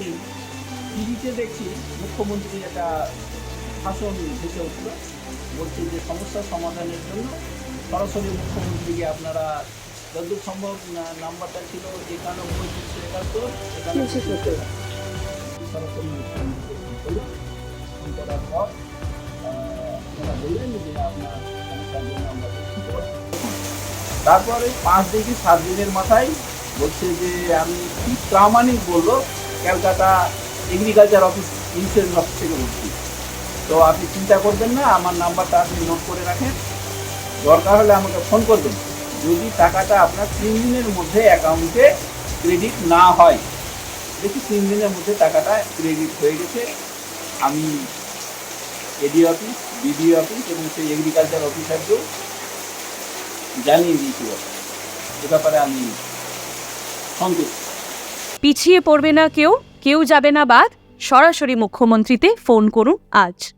দিন টিভিতে দেখছি মুখ্যমন্ত্রী একটা ভাষণ ভেসে উঠল। বলছে যে সমস্যার সমাধানের জন্য সরাসরি মুখ্যমন্ত্রীকে আপনারা যতদূর সম্ভব নাম্বারটা ছিল একানব্বই তিনশো একাত্তর একানব্বই। সরাসরি মুখ্যমন্ত্রীকে করার পর আহ, বললেন যে আপনার সমস্যার জন্য আমরা তারপরে পাঁচ থেকে সাত দিনের মাথায় বলছে যে আমি কি প্রামাণিক বলল Calcutta agriculture office insurance office থেকে বলছি। তো আপনি চিন্তা করবেন না, আমার নাম্বারটা আপনি নোট করে রাখেন। দরকার হলে আমাকে ফোন করবেন। যদি টাকাটা আপনার তিন দিনের মধ্যে অ্যাকাউন্টে ক্রেডিট না হয়, দেখি তিন দিনের মধ্যে টাকাটা ক্রেডিট হয়ে গেছে। আমি এডি অফিস বিডিও অফিস এবং সেই এগ্রিকালচার অফিসারকেও জানিয়ে দিয়েছি। এ ব্যাপারে আমি সন্তুষ্ট পিছিয়ে পড়বে না কেউ কেউ যাবে না বাদ সরাসরি মুখ্যমন্ত্রীতে ফোন করুন আজ।